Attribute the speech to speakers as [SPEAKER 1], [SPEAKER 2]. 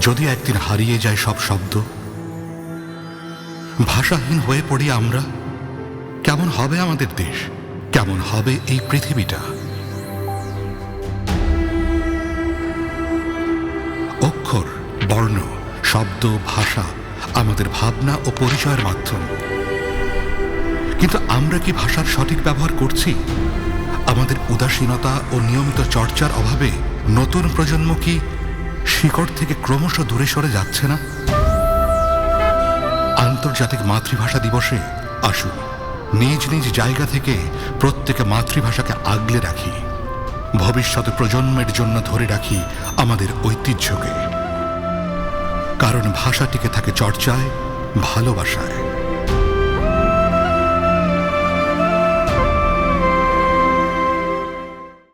[SPEAKER 1] যদি একদিন হারিয়ে যায় সব শব্দ, ভাষাহীন হয়ে পড়ি আমরা, কেমন হবে আমাদের দেশ? কেমন হবে এই পৃথিবীটা? অক্ষর, বর্ণ শব্দ, ভাষা, আমাদের ভাবনা ও পরিচয়ের মাধ্যম। কিন্তু আমরা কি ভাষার সঠিক ব্যবহার করছি? আমাদের উদাসীনতা ও নিয়মিত চর্চার অভাবে নতুন প্রজন্ম কি শিকড় থেকে ক্রমশ দূরে সরে যাচ্ছে না? আন্তর্জাতিক মাতৃভাষা দিবসে আসুন। নিজ নিজ জায়গা থেকে প্রত্যেকে মাতৃভাষাকে আগলে রাখি। ভবিষ্যৎ প্রজন্মের জন্য ধরে রাখি আমাদের ঐতিহ্যকে। কারণ ভাষা টিকে থাকে চর্চায় ভালোবাসায়।